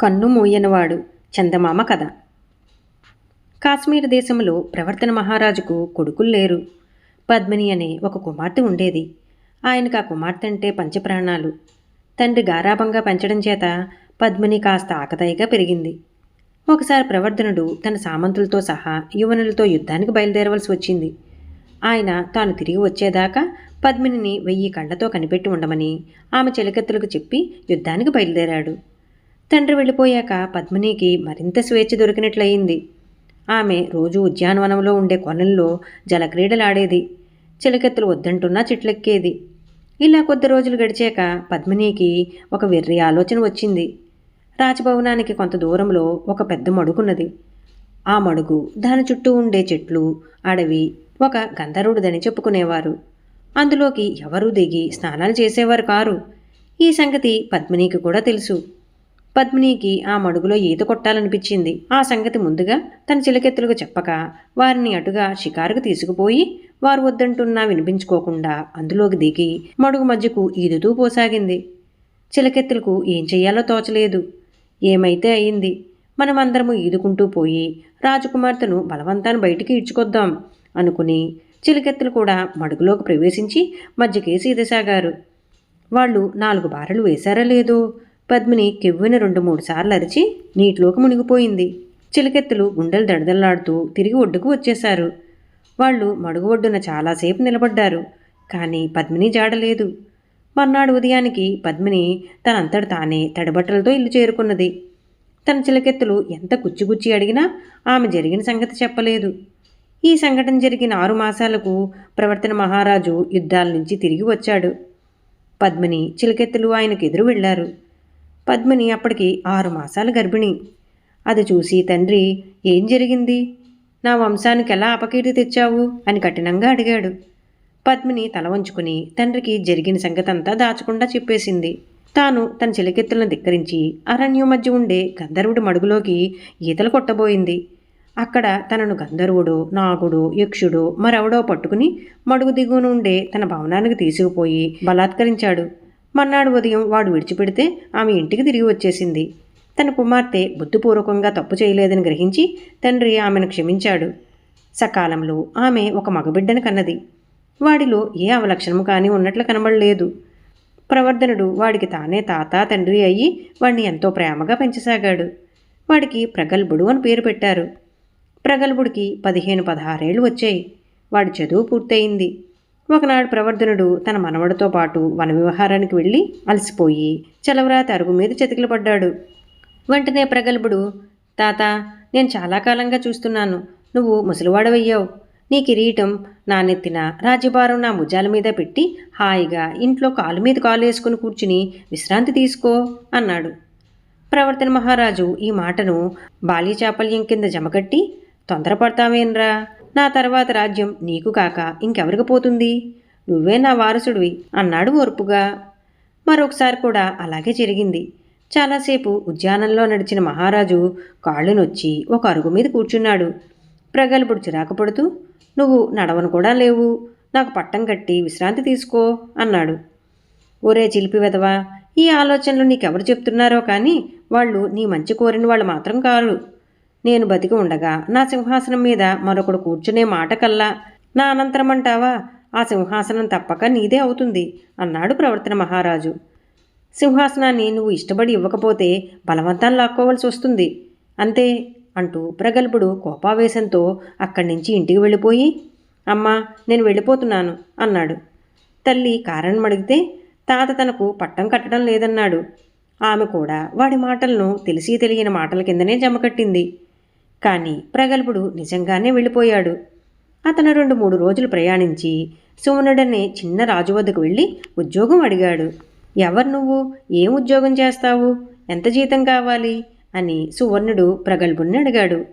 కన్ను మూయనివాడు చందమామ కథ. కాశ్మీర్ దేశంలో ప్రవర్తన మహారాజుకు కొడుకులు లేరు. పద్మిని అనే ఒక కుమార్తె ఉండేది. ఆయనకు ఆ కుమార్తె అంటే పంచప్రాణాలు. తండ్రి గారాభంగా పెంచడం చేత పద్మిని కాస్త ఆకతాయిగా పెరిగింది. ఒకసారి ప్రవర్ధనుడు తన సామంతులతో సహా యువనులతో యుద్ధానికి బయలుదేరవలసి వచ్చింది. ఆయన తాను తిరిగి వచ్చేదాకా పద్మినిని వెయ్యి కళ్ళతో కనిపెట్టి ఉండమని ఆమె చెలికత్తులకు చెప్పి యుద్ధానికి బయలుదేరాడు. తండ్రి వెళ్ళిపోయాక పద్మినికి మరింత స్వేచ్ఛ దొరికినట్లయింది. ఆమె రోజు ఉద్యానవనంలో ఉండే కొనల్లో జలక్రీడలాడేది. చిలకెత్తులు వద్దంటున్నా చెట్లెక్కేది. ఇలా కొద్ది రోజులు గడిచాక పద్మినికి ఒక వెర్రి ఆలోచన వచ్చింది. రాజభవనానికి కొంత దూరంలో ఒక పెద్ద మడుగున్నది ఆ మడుగు దాని చుట్టూ ఉండే చెట్లు అడవి ఒక గంధర్వుడిదని చెప్పుకునేవారు. అందులోకి ఎవరూ దిగి స్నానాలు చేసేవారు కారు. ఈ సంగతి పద్మినికి కూడా తెలుసు. పద్మినికి ఆ మడుగులో ఈత కొట్టాలనిపించింది. ఆ సంగతి ముందుగా తన చిలకెత్తులకు చెప్పక వారిని అటుగా షికారుకు తీసుకుపోయి వారు వద్దంటున్నా వినిపించుకోకుండా అందులోకి దిగి మడుగు మధ్యకు ఈదుతూ పోసాగింది. చిలకెత్తులకు ఏం చెయ్యాలో తోచలేదు. ఏమైతే అయింది? మనమందరము ఈదుకుంటూ పోయి రాజకుమార్తెను బలవంతాన్ని బయటికి ఈడ్చుకొద్దాం అనుకుని చిలకెత్తులు కూడా మడుగులోకి ప్రవేశించి మధ్యకేసి ఈదసాగారు. వాళ్ళు నాలుగు బారలు వేశారా లేదో పద్మిని కెవ్విన రెండు మూడు సార్లు అరిచి నీటిలోకి మునిగిపోయింది. చిలకెత్తులు గుండెలు దడదల్లాడుతూ తిరిగి ఒడ్డుకు వచ్చేశారు. వాళ్ళు మడుగు ఒడ్డున చాలాసేపు నిలబడ్డారు కానీ పద్మిని జాడలేదు మర్నాడు ఉదయానికి పద్మిని తనంతట తానే తడబట్టలతో ఇల్లు చేరుకున్నది. తన చిలకెత్తులు ఎంత గుచ్చిగుచ్చి అడిగినా ఆమె జరిగిన సంగతి చెప్పలేదు. ఈ సంఘటన జరిగిన ఆరు మాసాలకు ప్రవర్తన మహారాజు యుద్ధాల నుంచి తిరిగి వచ్చాడు. పద్మిని చిలకెత్తులు ఆయనకు ఎదురు వెళ్ళారు పద్మిని అప్పటికి ఆరు మాసాల గర్భిణి. అది చూసి తండ్రి ఏం జరిగింది? నా వంశానికి ఎలా అపకీర్తి తెచ్చావు? అని కఠినంగా అడిగాడు. పద్మిని తల వంచుకుని తండ్రికి జరిగిన సంగతంతా దాచకుండా చెప్పేసింది. తాను తన చిలకెత్తులను ధిక్కరించి అరణ్యం మధ్య ఉండే గంధర్వుడి మడుగులోకి ఈతలు కొట్టబోయింది. అక్కడ తనను గంధర్వుడు నాగుడు యక్షుడు మరెవడో పట్టుకుని మడుగు దిగువన ఉండే తన భవనానికి తీసుకుపోయి బలాత్కరించాడు. మర్నాడు ఉదయం వాడు విడిచిపెడితే ఆమె ఇంటికి తిరిగి వచ్చేసింది. తన కుమార్తె బుద్ధిపూర్వకంగా తప్పు చేయలేదని గ్రహించి తండ్రి ఆమెను క్షమించాడు. సకాలంలో ఆమె ఒక మగబిడ్డను కన్నది. వాడిలో ఏ అవలక్షణము కానీ ఉన్నట్లు కనబడలేదు. ప్రవర్ధనుడు వాడికి తానే తాత తండ్రి అయ్యి వాడిని ఎంతో ప్రేమగా పెంచసాగాడు. వాడికి ప్రగల్భుడు అని పేరు పెట్టారు. ప్రగల్భుడికి పదిహేను పదహారేళ్ళు వచ్చాయి. వాడి చదువు పూర్తయింది. ఒకనాడు ప్రవర్ధనుడు తన మనవడితో పాటు వన విహారానికి వెళ్ళి అలసిపోయి చలవరాతి అరుగు మీద చతికిల పడ్డాడు వెంటనే ప్రగల్భుడు తాత నేను చాలా కాలంగా చూస్తున్నాను. నువ్వు ముసలివాడవయ్యావు. నీ కిరీటం నా నెత్తిన రాజ్యభారం నా భుజాల మీద పెట్టి హాయిగా ఇంట్లో కాలు మీద కాలు వేసుకుని కూర్చుని విశ్రాంతి తీసుకో అన్నాడు. ప్రవర్తన మహారాజు ఈ మాటను బాల్య చాపల్యం కింద జమకట్టి తొందరపడతావేన్రా? నా తర్వాత రాజ్యం నీకు కాక ఇంకెవరికి పోతుంది? నువ్వే నా వారసుడివి అన్నాడు ఓర్పుగా. మరొకసారి కూడా అలాగే జరిగింది. చాలాసేపు ఉద్యానంలో నడిచిన మహారాజు కాళ్ళు నొచ్చి ఒక అరుగు మీద కూర్చున్నాడు. ప్రగల్భుడు చిరాకు పడుతూ నువ్వు నడవను కూడా లేవు. నాకు పట్టం కట్టి విశ్రాంతి తీసుకో అన్నాడు. ఒరే చిలిపి వెదవా ఈ ఆలోచనలు నీకెవరు చెప్తున్నారో కానీ వాళ్ళు నీ మంచి కోరిన వాళ్ళు మాత్రం కారు. నేను బతికి ఉండగా నా సింహాసనం మీద మరొకడు కూర్చునే మాట కల్లా నా అనంతరం అంటావా? ఆ సింహాసనం తప్పక నీదే అవుతుంది అన్నాడు ప్రవర్తన మహారాజు. సింహాసనాన్ని నువ్వు ఇష్టపడి ఇవ్వకపోతే బలవంతం లాక్కోవలసి వస్తుంది. అంతే అంటూ ప్రగల్భుడు కోపావేశంతో అక్కడి నుంచి ఇంటికి వెళ్ళిపోయి అమ్మా నేను వెళ్ళిపోతున్నాను అన్నాడు. తల్లి కారణం అడిగితే తాత తనకు పట్టం కట్టడం లేదన్నాడు. ఆమె కూడా వాడి మాటలను తెలిసి తెలియని మాటల కిందనే జమకట్టింది కానీ ప్రగల్భుడు నిజంగానే వెళ్ళిపోయాడు. అతను రెండు మూడు రోజులు ప్రయాణించి సుమనుడనే చిన్న రాజు వద్దకు వెళ్ళి ఉద్యోగం అడిగాడు. ఎవరు నువ్వు? ఏం ఉద్యోగం చేస్తావు? ఎంత జీతం కావాలి? అని సువర్ణుడు ప్రగల్భుణ్ణి అడిగాడు.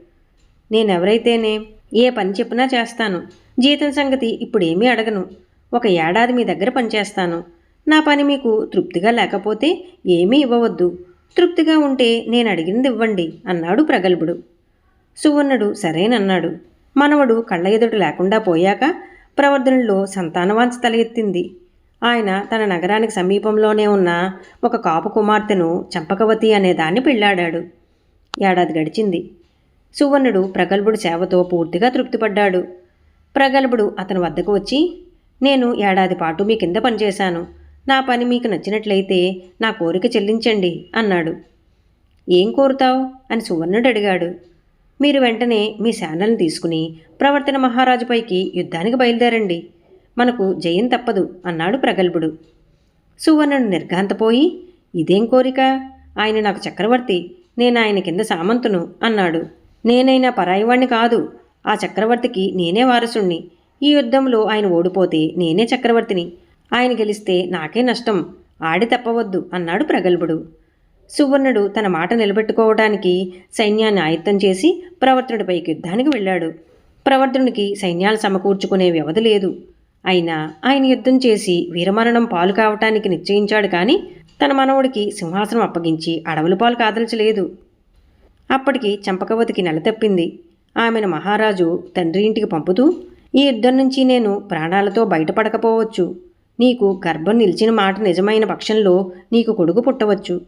నేనెవరైతేనే? ఏ పని చెప్పినా చేస్తాను. జీతం సంగతి ఇప్పుడేమీ అడగను. ఒక ఏడాది మీ దగ్గర పనిచేస్తాను. నా పని మీకు తృప్తిగా లేకపోతే ఏమీ ఇవ్వవద్దు. తృప్తిగా ఉంటే నేను అడిగినది ఇవ్వండి అన్నాడు ప్రగల్భుడు. సువర్ణుడు సరేనన్నాడు. మనవడు కళ్ళ ఎదుట లేకుండా పోయాక ప్రవర్ధనలో సంతానవాంఛ తలెత్తింది. ఆయన తన నగరానికి సమీపంలోనే ఉన్న ఒక కాపు కుమార్తెను చంపకవతి అనే దాన్ని పెళ్ళాడాడు ఏడాది గడిచింది. సువర్ణుడు ప్రగల్భుడి సేవతో పూర్తిగా తృప్తిపడ్డాడు. ప్రగల్భుడు అతని వద్దకు వచ్చి నేను ఏడాది పాటు మీ కింద పనిచేశాను. నా పని మీకు నచ్చినట్లయితే నా కోరిక చెల్లించండి అన్నాడు. ఏం కోరుతావు? అని సువర్ణుడు అడిగాడు. మీరు వెంటనే మీ సేనలను తీసుకుని ప్రవర్తన మహారాజుపైకి యుద్ధానికి బయలుదేరండి. మనకు జయం తప్పదు అన్నాడు ప్రగల్భుడు. సువర్ణుడు నిర్ఘాంతపోయి ఇదేం కోరిక? ఆయన నాకు చక్రవర్తి నేను ఆయన కింద సామంతును అన్నాడు. నేనైనా పరాయివాణ్ణి కాదు. ఆ చక్రవర్తికి నేనే వారసుణ్ణి. ఈ యుద్ధంలో ఆయన ఓడిపోతే నేనే చక్రవర్తిని. ఆయన గెలిస్తే నాకే నష్టం. ఆడి తప్పవద్దు అన్నాడు ప్రగల్భుడు. సువర్ణుడు తన మాట నిలబెట్టుకోవడానికి సైన్యాన్ని ఆయత్తం చేసి ప్రవర్తనుడిపైకి యుద్ధానికి వెళ్ళాడు. ప్రవర్తనుడికి సైన్యాలు సమకూర్చుకునే వ్యవధి లేదు. అయినా ఆయన యుద్ధం చేసి వీరమరణం పాలు కావటానికి నిశ్చయించాడు కానీ తన మనవుడికి సింహాసనం అప్పగించి అడవుల పాలు కాదల్చలేదు. అప్పటికి చంపకవతికి నెల తప్పింది. ఆమెను మహారాజు తండ్రి ఇంటికి పంపుతూ ఈ యుద్ధం నుంచి నేను ప్రాణాలతో బయటపడకపోవచ్చు. నీకు గర్భం నిలిచిన మాట నిజమైన పక్షంలో నీకు కొడుకు పుట్టవచ్చు.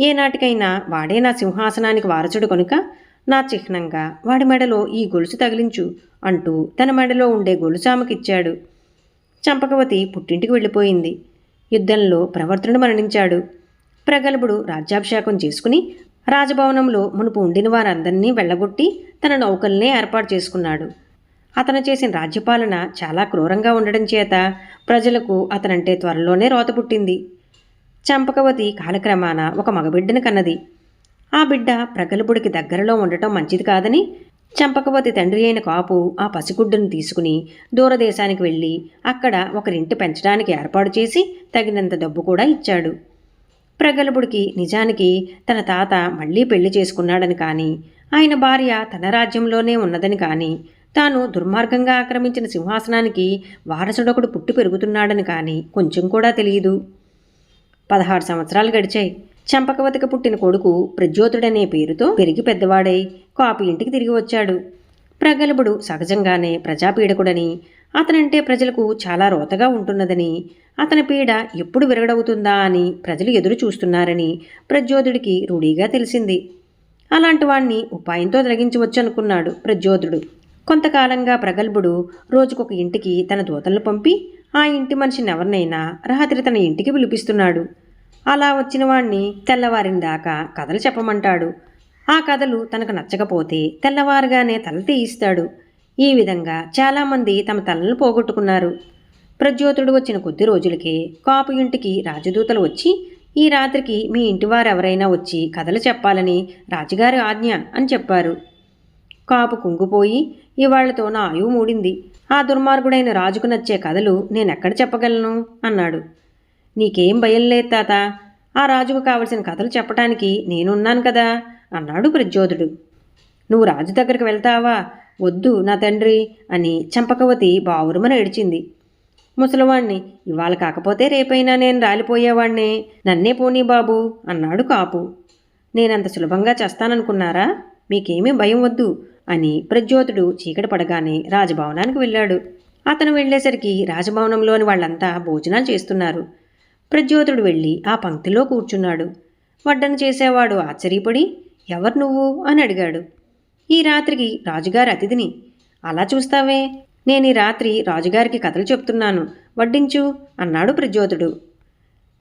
ఏనాటికైనా వాడే నా సింహాసనానికి వారసుడు కనుక నా చిహ్నంగా వాడి మెడలో ఈ గొలుసు తగిలించు అంటూ తన మెడలో ఉండే గొలుసు ఆమెకిచ్చాడు. చంపకవతి పుట్టింటికి వెళ్ళిపోయింది. యుద్ధంలో ప్రవర్తనుడు మరణించాడు. ప్రగల్భుడు రాజ్యాభిషేకం చేసుకుని రాజభవనంలో మునుపు ఉండిన వారందరినీ వెళ్ళగొట్టి తన నౌకల్నే ఏర్పాటు చేసుకున్నాడు. అతను చేసిన రాజ్యపాలన చాలా క్రూరంగా ఉండడం చేత ప్రజలకు అతనంటే త్వరలోనే రోత పుట్టింది చంపకవతి కాలక్రమాన ఒక మగబిడ్డను కన్నది. ఆ బిడ్డ ప్రగల్భుడికి దగ్గరలో ఉండటం మంచిది కాదని చంపకవతి తండ్రి అయిన కాపు ఆ పసిగుడ్డును తీసుకుని దూరదేశానికి వెళ్ళి అక్కడ ఒకరింటి పెంచడానికి ఏర్పాటు చేసి తగినంత డబ్బు కూడా ఇచ్చాడు. ప్రగల్భుడికి నిజానికి తన తాత మళ్ళీ పెళ్ళి చేసుకున్నాడని కానీ ఆయన భార్య తన రాజ్యంలోనే ఉన్నదని కానీ తాను దుర్మార్గంగా ఆక్రమించిన సింహాసనానికి వారసుడొకడు పుట్టి పెరుగుతున్నాడని కానీ కొంచెం కూడా తెలియదు. పదహారు సంవత్సరాలు గడిచాయి. చంపకవతికి పుట్టిన కొడుకు ప్రజ్యోతుడనే పేరుతో పెరిగి పెద్దవాడై కాపు ఇంటికి తిరిగి వచ్చాడు. ప్రగల్భుడు సహజంగానే ప్రజాపీడకుడని అతనంటే ప్రజలకు చాలా రోతగా ఉంటున్నదని అతని పీడ ఎప్పుడు విరగడవుతుందా అని ప్రజలు ఎదురు చూస్తున్నారని ప్రజ్యోతుడికి రూఢీగా తెలిసింది. అలాంటి వాణ్ణి ఉపాయంతో తొలగించవచ్చు అనుకున్నాడు ప్రజ్యోతుడు. కొంతకాలంగా ప్రగల్భుడు రోజుకొక ఇంటికి తన దూతలను పంపి ఆ ఇంటి మనిషిని ఎవరినైనా రాత్రి తన ఇంటికి పిలిపిస్తున్నాడు. అలా వచ్చిన వాణ్ణి తెల్లవారిన దాకా కథలు చెప్పమంటాడు. ఆ కథలు తనకు నచ్చకపోతే తెల్లవారుగానే తల తీయిస్తాడు. ఈ విధంగా చాలామంది తమ తలలను పోగొట్టుకున్నారు. ప్రజ్యోతుడు వచ్చిన కొద్ది రోజులకే కాపు ఇంటికి రాజదూతలు వచ్చి ఈ రాత్రికి మీ ఇంటివారెవరైనా వచ్చి కథలు చెప్పాలని రాజుగారి ఆజ్ఞ అని చెప్పారు. కాపు కుంగిపోయి ఇవాళ్ళతో నా ఆయువు మూడింది. ఆ దుర్మార్గుడైన రాజుకు నచ్చే కథలు నేనెక్కడ చెప్పగలను? అన్నాడు. నీకేం భయం లేదు తాత. ఆ రాజుకు కావలసిన కథలు చెప్పటానికి నేనున్నాను కదా? అన్నాడు ప్రజ్యోధుడు నువ్వు రాజు దగ్గరికి వెళ్తావా? వద్దు నా తండ్రి అని చంపకవతి బావురుమని ఏడిచింది. ముసలివాణ్ణి ఇవాళ కాకపోతే రేపైనా నేను రాలిపోయేవాణ్ణే. నన్నే పోనీ బాబు అన్నాడు కాపు. నేనంత సులభంగా చేస్తాననుకున్నారా? మీకేమీ భయం వద్దు. అని ప్రజ్యోతుడు చీకటి పడగానే రాజభవనానికి వెళ్ళాడు. అతను వెళ్ళేసరికి రాజభవనంలోని వాళ్ళంతా భోజనాలు చేస్తున్నారు. ప్రజ్యోతుడు వెళ్ళి ఆ పంక్తిలో కూర్చున్నాడు. వడ్డన చేసేవాడు ఆశ్చర్యపడి ఎవరు నువ్వు? అని అడిగాడు. ఈ రాత్రికి రాజుగారి అతిథిని. అలా చూస్తావే? నేను ఈ రాత్రి రాజుగారికి కథలు చెప్తున్నాను. వడ్డించు అన్నాడు ప్రజ్యోతుడు.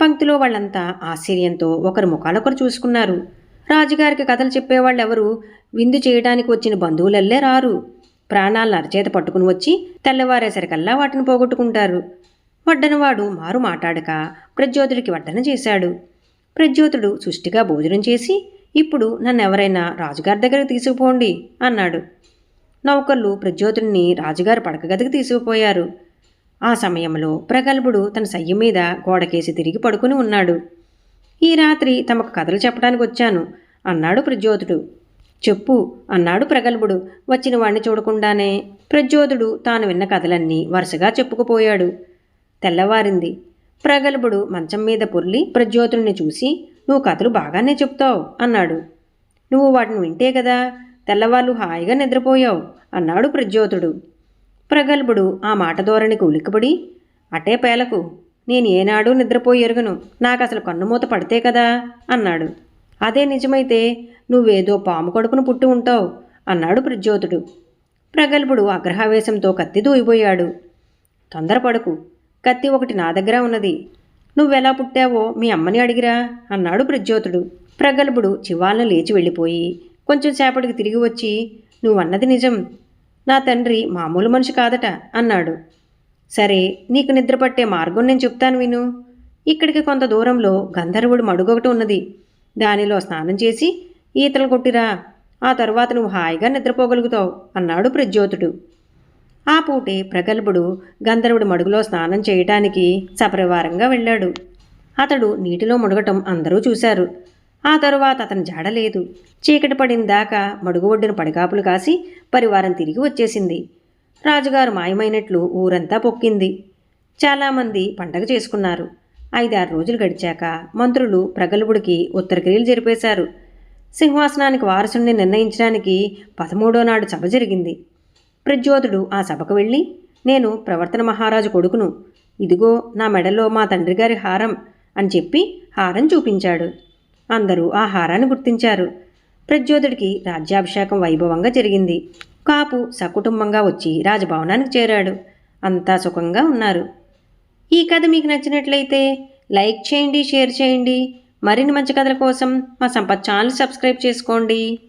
పంక్తిలో వాళ్ళంతా ఆశ్చర్యంతో ఒకరు ముఖాలొకరు చూసుకున్నారు. రాజుగారికి కథలు చెప్పేవాళ్ళెవరు? విందు చేయడానికి వచ్చిన బంధువులల్లే రారు. ప్రాణాలను అరచేత పట్టుకుని వచ్చి తెల్లవారేసరికల్లా వాటిని పోగొట్టుకుంటారు. వడ్డనవాడు మారు మాట్లాడక ప్రజ్యోతుడికి వడ్డన చేశాడు. ప్రజ్యోతుడు సుష్టిగా భోజనం చేసి ఇప్పుడు నన్నెవరైనా రాజుగారి దగ్గరకు తీసుకుపోండి అన్నాడు. నౌకర్లు ప్రజ్యోతుడిని రాజుగారి పడక గదికి తీసుకుపోయారు. ఆ సమయంలో ప్రగల్భుడు తన సయ్య మీద గోడకేసి తిరిగి పడుకుని ఉన్నాడు. ఈ రాత్రి తమకు కథలు చెప్పడానికి వచ్చాను. అన్నాడు ప్రజ్యోతుడు. చెప్పు అన్నాడు ప్రగల్భుడు. వచ్చిన వాణ్ణి చూడకుండానే ప్రజ్యోతుడు తాను విన్న కథలన్నీ వరుసగా చెప్పుకుపోయాడు. తెల్లవారింది. ప్రగల్భుడు మంచం మీద పొర్లి ప్రజ్యోతుడిని చూసి నువ్వు కథలు బాగానే చెప్తావు అన్నాడు. నువ్వు వాటిని వింటే కదా తెల్లవాళ్ళు హాయిగా నిద్రపోయావు అన్నాడు ప్రజ్యోతుడు. ప్రగల్భుడు ఆ మాట ధోరణికి ఉలిక్కబడి అటే పేలకు నేను ఏనాడు నిద్రపోయి ఎరుగను. నాకు అసలు కన్నుమూత పడితే కదా? అన్నాడు. అదే నిజమైతే నువ్వేదో పాము కొడుకును పుట్టి ఉంటావు అన్నాడు ప్రజ్యోతుడు. ప్రగల్భుడు అగ్రహావేశంతో కత్తి దూయిపోయాడు. తొందరపడకు. కత్తి ఒకటి నా దగ్గర ఉన్నది. నువ్వెలా పుట్టావో మీ అమ్మని అడిగిరా? అన్నాడు ప్రజ్యోతుడు. ప్రగల్భుడు చివాలను లేచి వెళ్ళిపోయి కొంచెం సేపటికి తిరిగి వచ్చి నువ్వన్నది నిజం. నా తండ్రి మామూలు మనిషి కాదట అన్నాడు. సరే నీకు నిద్రపట్టే మార్గం నేను చెప్తాను విను. ఇక్కడికి కొంత దూరంలో గంధర్వుడు మడుగొకటి ఉన్నది. దానిలో స్నానం చేసి ఈతలు కొట్టిరా. ఆ తరువాత నువ్వు హాయిగా నిద్రపోగలుగుతావు అన్నాడు ప్రజ్యోతుడు. ఆ పూటే ప్రగల్భుడు గంధర్వుడి మడుగులో స్నానం చేయటానికి సపరివారంగా వెళ్ళాడు. అతడు నీటిలో ముడగటం అందరూ చూశారు. ఆ తరువాత అతని జాడలేదు చీకటి పడిన దాకా మడుగు ఒడ్డున పడిగాపులు కాసి పరివారం తిరిగి వచ్చేసింది. రాజుగారు మాయమైనట్లు ఊరంతా పొక్కింది. చాలామంది పండగ చేసుకున్నారు. ఐదారు రోజులు గడిచాక మంత్రులు ప్రగల్భుడికి ఉత్తరక్రియలు జరిపేశారు. సింహాసనానికి వారసుని నిర్ణయించడానికి పదమూడో నాడు సభ జరిగింది. ప్రజ్యోతుడు ఆ సభకు వెళ్ళి నేను ప్రవర్తన మహారాజు కొడుకును. ఇదిగో నా మెడలో మా తండ్రి గారి హారం అని చెప్పి హారం చూపించాడు. అందరూ ఆ హారాన్ని గుర్తించారు. ప్రజ్యోతుడికి రాజ్యాభిషేకం వైభవంగా జరిగింది. కాపు సకుటుంబంగా వచ్చి రాజభవనానికి చేరాడు. అంతా సుఖంగా ఉన్నారు. ఈ కథ మీకు నచ్చినట్లయితే లైక్ చేయండి షేర్ చేయండి. మరిన్ని మంచి కథల కోసం మా సంపత్ ఛానల్ సబ్స్క్రైబ్ చేసుకోండి.